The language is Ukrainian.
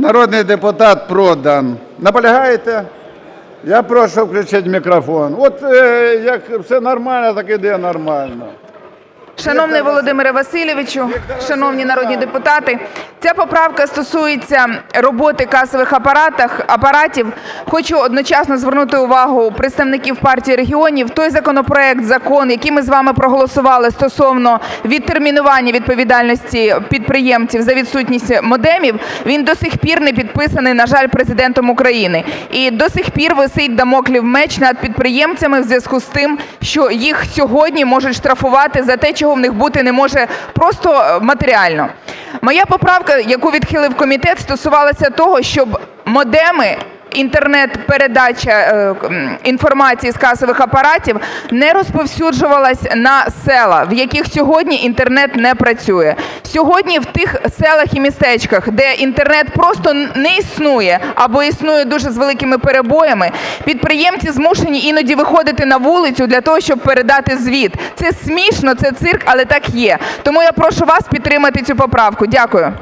Народний депутат Продан. Наполягаєте? Я прошу включити мікрофон. От е, як все нормально, так іде нормально. Шановний Володимире Васильовичу, шановні народні депутати, ця поправка стосується роботи касових апаратах, апаратів. Хочу одночасно звернути увагу представників партії регіонів. Той законопроект, закон, який ми з вами проголосували стосовно відтермінування відповідальності підприємців за відсутність модемів, він до сих пір не підписаний, на жаль, президентом України. І до сих пір висить дамоклів меч над підприємцями в зв'язку з тим, що їх сьогодні можуть штрафувати за те, чого в них бути не може просто е, матеріально. Моя поправка, яку відхилив комітет, стосувалася того, щоб модеми інтернет-передача е, інформації з касових апаратів не розповсюджувалась на села, в яких сьогодні інтернет не працює. Сьогодні в тих селах і містечках, де інтернет просто не існує або існує дуже з великими перебоями, підприємці змушені іноді виходити на вулицю для того, щоб передати звіт. Це смішно, це цирк, але так є. Тому я прошу вас підтримати цю поправку. Дякую.